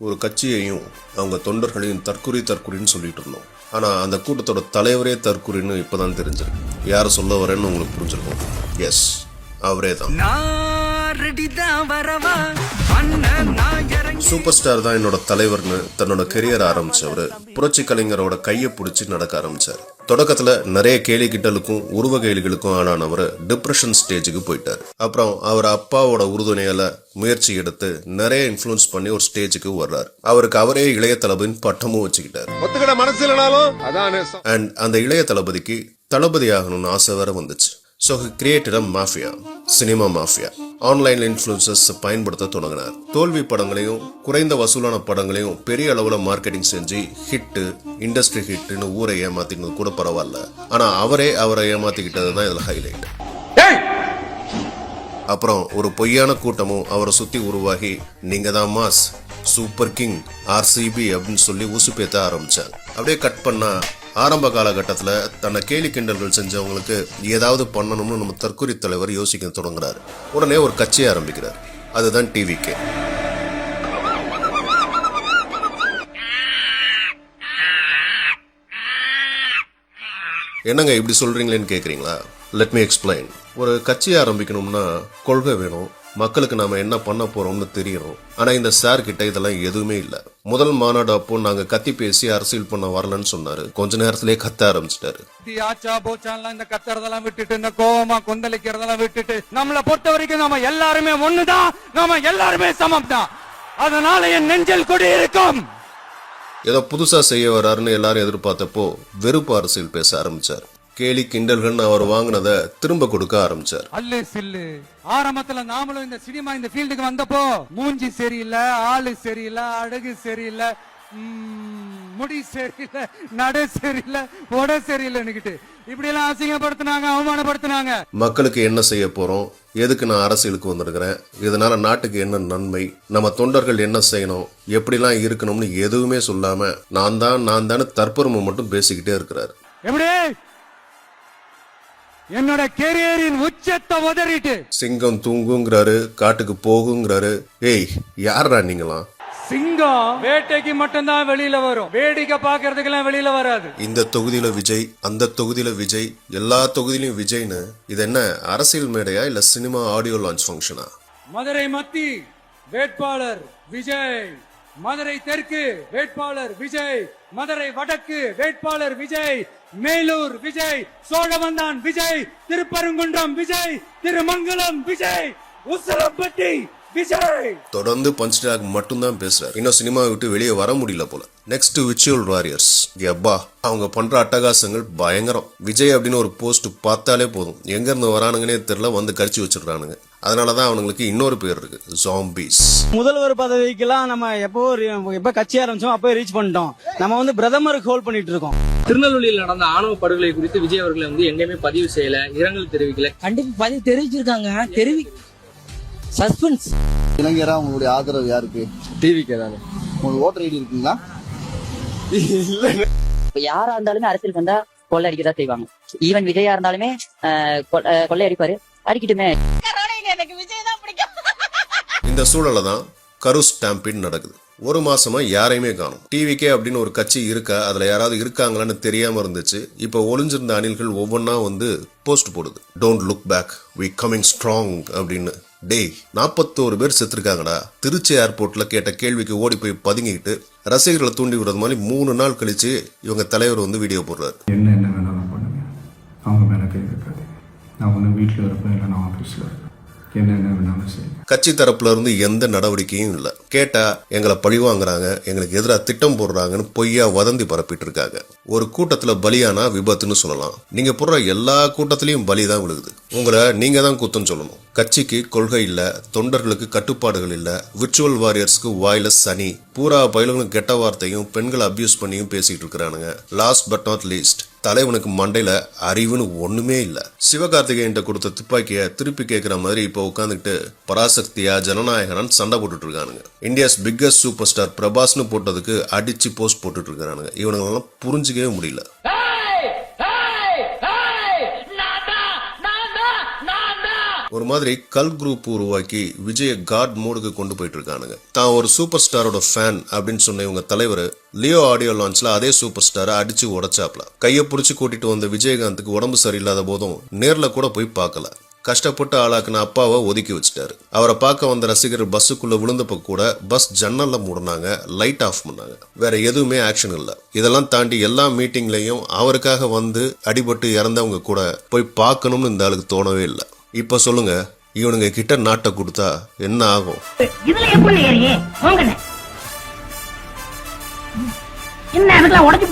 ஒரு கட்சியையும் அவங்க தொண்டர்களையும் தற்குறி தற்குறின்னு சொல்லிட்டு இருந்தோம். ஆனா அந்த கூட்டத்தோட தலைவரே தற்குறின்னு இப்பதான் தெரிஞ்சிருக்கு. யார் சொல்ல வரேன்னு உங்களுக்கு புரிஞ்சிருக்கும்? எஸ் அவரே தான். வரவா? சூப்பர் ஸ்டார் தான் என்னோட தலைவர்னு தன்னோட கெரியர் ஆரம்பிச்சவர். புரட்சி கலைஞரோட கையை பிடிச்சி நடக்க ஆரம்பிச்சார். தொடக்கத்துல நிறைய கேலி கிட்டலுக்கும் உருவ கேலிகளுக்கும் ஆளானவர் டிப்ரெஷன் ஸ்டேஜுக்கு போயிட்டார். அப்புறம் அவர் அப்பாவோட உறுதுணையால முயற்சி எடுத்து நிறைய இன்ஃப்ளூயன்ஸ் பண்ணி ஒரு ஸ்டேஜுக்கு வர்றார் அவருக்கு அவரே இளைய தளபதியின் பட்டமும் வச்சுக்கிட்டார். அண்ட் அந்த இளைய தளபதிக்கு தளபதி ஆகணும்னு ஆசை வேற வந்துச்சு. So created a mafia cinema mafia online influences பயன்படுத்த தொடங்கினார். தோல்வி படங்களையும் குறைந்த வசூலான படங்களையும் பெரிய அளவில் மார்க்கெட்டிங் செஞ்சு ஹிட்டு இண்டஸ்ட்ரி ஹிட்னு ஊரை ஏமாத்தினது கூட பரவாயில்ல. ஆனால் அவரே அவரை ஏமாத்திக்கிட்டது தான் இதில் ஹைலைட் அப்புறம் ஒரு பொய்யான கூட்டமும் அவரை சுத்தி உருவாகி நீங்க தான் மாஸ் சூப்பர் கிங் ஆர்சிபி அப்படின்னு சொல்லி உசுப்பேத்த ஆரம்பிச்சாங்க அப்படியே கட் பண்ணா ஆரம்ப காலகட்டத்தில் தன்னை கேலி கிண்டல்கள் செஞ்சவங்களுக்கு ஏதாவது பண்ணணும்னு நம்ம தற்கொலை தலைவர் யோசிக்க தொடங்குறாரு. உடனே ஒரு கட்சியை ஆரம்பிக்கிறார். அதுதான் டிவிகே என்னங்க இப்படி சொல்றீங்களேன்னு கேட்குறீங்களா லெட் மீ எக்ஸ்பிளைன் ஒரு கட்சி ஆரம்பிக்கணும்னா கொள்கை வேணும் மக்களுக்கு நாம என்ன பண்ண போறோம்னு தெரியணும் ஆனா இந்த சார் கிட்ட இதெல்லாம் எதுவுமே இல்ல. முதல் மாநாடு அப்போ நாங்க கத்தி பேசி அரசியல் பண்ண வரலன்னு சொன்னாரு. கொஞ்ச நேரத்திலேயே கத்த ஆரம்பிச்சிட்டாரு. ஆச்சா போச்சான்லாம் இந்த கத்துறதெல்லாம் விட்டுட்டு இந்த கோவமா கொந்தளிக்கிறதெல்லாம் விட்டுட்டு நம்மளை பொறுத்த வரைக்கும் நாம எல்லாருமே ஒண்ணுதான். நாம எல்லாருமே சமம் தான் அதனால என் நெஞ்சில் கொடி இருக்கும். ஏதோ புதுசா செய்ய வர்றாருன்னு எல்லாரும் எதிர்பார்த்தப்போ வெறுப்பு அரசியல் பேச ஆரம்பிச்சார். கேலி கிண்டல்கள்னு அவர் வாங்கினதை திரும்ப கொடுக்க ஆரம்பிச்சார். அல்லு சில்லு. ஆரம்பத்துல நாமளும் இந்த சினிமா இந்த ஃபீல்டுக்கு வந்தப்போ மூஞ்சி சரியில்லை ஆளு சரியில்லை அழகு சரியில்லை முடி சரியில்லை நடு சரியில்லை உட சரியில்லைன்னுகிட்டு இப்படி எல்லாம் அசிங்கப்படுத்தினாங்க அவமானப்படுத்தினாங்க. மக்களுக்கு என்ன செய்ய போறோம்? எதுக்கு நான் அரசியலுக்கு வந்திருக்கிறேன்? இதனால நாட்டுக்கு என்ன நன்மை? நம்ம தொண்டர்கள் என்ன செய்யணும்? எப்படிலாம் இருக்கணும்னு எதுவுமே சொல்லாம நான் தான் நான் தான் தற்பெருமை மட்டும் பேசிக்கிட்டே இருக்கிறாரு. எப்படி? என்னோட கெரியரின் உச்சத்தை உதறிட்டு. சிங்கம் தூங்குங்கிறாரு காட்டுக்கு போகுங்கிறாரு. ஏய் யாரா நீங்களாம்? சிங்கம் வேட்டைக்கு மட்டும்தான் வெளியில வரும். வேடிக்கை பாக்குறதுக்கெல்லாம் வெளியில வராது. இந்த தொகுதியில விஜய் அந்த தொகுதியில விஜய் எல்லா தொகுதியிலும் விஜய்னு இது என்ன அரசியல் மேடையா இல்ல சினிமா ஆடியோ லான்ச் ஃபங்க்ஷனா? மதுரை மத்தி வேட்பாளர் விஜய். மதுரை தெற்கு வேட்பாளர் விஜய். மதுரை வடக்கு வேட்பாளர் விஜய் மேலூர் விஜய் சோழவந்தான் விஜய் திருப்பரங்குன்றம் விஜய் திருமங்கலம் விஜய் உசலப்பட்டி தொடர்ந்து பஞ்ச் டாக் மட்டும்தான் பேசுறாரு. இன்னும் சினிமாவை விட்டு வெளியே வர முடியல போல. நெக்ஸ்ட் விச்சுவல் வாரியர்ஸ் எப்பா அவங்க பண்ற அட்டகாசங்கள் பயங்கரம். விஜய் அப்படின்னு ஒரு போஸ்ட் பார்த்தாலே போதும். எங்க இருந்து வரானுங்கன்னே தெரியல வந்து கடிச்சு வச்சிடுறானுங்க. அதனாலதான் அவனுங்களுக்கு இன்னொரு பேர் இருக்கு ஜாம்பீஸ் முதல்வர் பதவிக்கெல்லாம் நம்ம எப்போ எப்ப கட்சி ஆரம்பிச்சோம் அப்போ ரீச் பண்ணிட்டோம். நம்ம வந்து பிரதமருக்கு ஹோல்ட் பண்ணிட்டு இருக்கோம். திருநெல்வேலியில் நடந்த ஆணவ படுகொலை குறித்து விஜய் அவர்களை வந்து எங்கேயுமே பதிவு செய்யல இரங்கல் தெரிவிக்கல. கண்டிப்பா பதிவு தெரிவிச்சிருக்காங்க. தெரிவி சஸ்பென்ஸ். இளைஞரா உங்களுடைய ஆதரவு யாருக்கு? டிவிக்கு தானே. உங்களுக்கு ஓட்டர் ஐடி இருக்குங்களா? இப்ப யாரா இருந்தாலுமே அரசியல் வந்தா கொள்ளை அடிக்கதான் செய்வாங்க. ஈவன் விஜயா இருந்தாலுமே கொள்ளை அடிப்பாரு அடிக்கட்டுமே எனக்கு விஜய் தான் பிடிக்கும் இந்த சூழல்ல தான் கரு ஸ்டாம்பின் நடக்குது. ஒரு மாசமா யாரையுமே காணும். டிவிக்கே அப்படின்னு ஒரு கட்சி இருக்கா? அதுல யாராவது இருக்காங்களான்னு தெரியாம இருந்துச்சு. இப்ப ஒளிஞ்சிருந்த அணில்கள் ஒவ்வொன்றா வந்து போஸ்ட் போடுது. Don't look back we coming strong அப்படின்னு. டேய் நாற்பத்தோரு பேர் செத்துருக்காங்கடா. திருச்சி ஏர்போர்ட்ல கேட்ட கேள்விக்கு ஓடி போய் பதுங்கிக்கிட்டு ரசிகர்களை தூண்டி விடுறது மாதிரி மூணு நாள் கழிச்சு இவங்க தலைவர் வந்து வீடியோ போடுறாரு. என்ன என்ன வேணாலும் பண்ணுங்க. அவங்க மேலே கை வைக்காதீங்க. நான் ஒன்று வீட்டில் இருப்பேன் இல்லை நான் ஆஃபீஸில் இருப்பேன். கட்சி தரப்புல இருந்து எந்த நடவடிக்கையும் இல்ல. கேட்டா எங்களை பழி வாங்குறாங்க எங்களுக்கு எதிராக திட்டம் போடுறாங்கன்னு பொய்யா வதந்தி பரப்பிட்டு இருக்காங்க ஒரு கூட்டத்துல பலியானா விபத்துன்னு சொல்லலாம். நீங்க போடுற எல்லா கூட்டத்திலயும் பலி தான் விழுகுது. உங்களை நீங்க தான் குத்தம் சொல்லணும். கட்சிக்கு கொள்கை இல்லை தொண்டர்களுக்கு கட்டுப்பாடுகள் இல்லை விர்ச்சுவல் வாரியர்ஸ்க்கு வாய்லெஸ் சனி பூரா பயிலுங்களும் கெட்ட வார்த்தையும் பெண்களை அபியூஸ் பண்ணியும் பேசிட்டு இருக்கிறானுங்க. லாஸ்ட் பட் நாட் லீஸ்ட் தலைவனுக்கு மண்டையில அறிவுன்னு ஒண்ணுமே இல்ல. சிவகார்த்திகேயன் கொடுத்த துப்பாக்கிய திருப்பி கேட்கிற மாதிரி இப்போ உட்காந்துக்கிட்டு பராசக்தியா ஜனநாயகனான் சண்டை போட்டுட்டு இருக்கானுங்க. இந்தியாஸ் பிக்கஸ்ட் சூப்பர் ஸ்டார் பிரபாஸ்னு போட்டதுக்கு அடிச்சு போஸ்ட் போட்டுட்டு இருக்கானுங்க இவனுங்களெல்லாம் புரிஞ்சுக்கவே முடியல. ஒரு மாதிரி கல் குரூப் உருவாக்கி விஜய காட் மோடுக்கு கொண்டு போயிட்டு இருக்கானுங்க தான் ஒரு சூப்பர் ஸ்டாரோட ஃபேன் அப்படின்னு சொன்ன இவங்க தலைவர் லியோ ஆடியோ லான்ச்ல அதே சூப்பர் ஸ்டாரை அடிச்சு உடச்சாப்ல. கையை பிடிச்சி கூட்டிட்டு வந்த விஜயகாந்துக்கு உடம்பு சரியில்லாத போதும் நேர்ல கூட போய் பார்க்கல. கஷ்டப்பட்டு ஆளாக்குன அப்பாவை ஒதுக்கி வச்சுட்டாரு. அவரை பார்க்க வந்த ரசிகர் பஸ்ஸுக்குள்ள விழுந்தப்ப கூட பஸ் ஜன்னல்ல மூடினாங்க லைட் ஆஃப் பண்ணாங்க. வேற எதுவுமே ஆக்ஷன் இல்லை. இதெல்லாம் தாண்டி எல்லா மீட்டிங்லயும் அவருக்காக வந்து அடிபட்டு இறந்தவங்க கூட போய் பார்க்கணும்னு இந்த ஆளுக்கு தோணவே இல்லை. இப்ப சொல்லுங்க இவனுங்க கிட்ட நாட்டை கொடுத்தா என்ன ஆகும்? இதுல எப்படி ஏறியே? என்ன அதுக்கெல்லாம் உடச்சு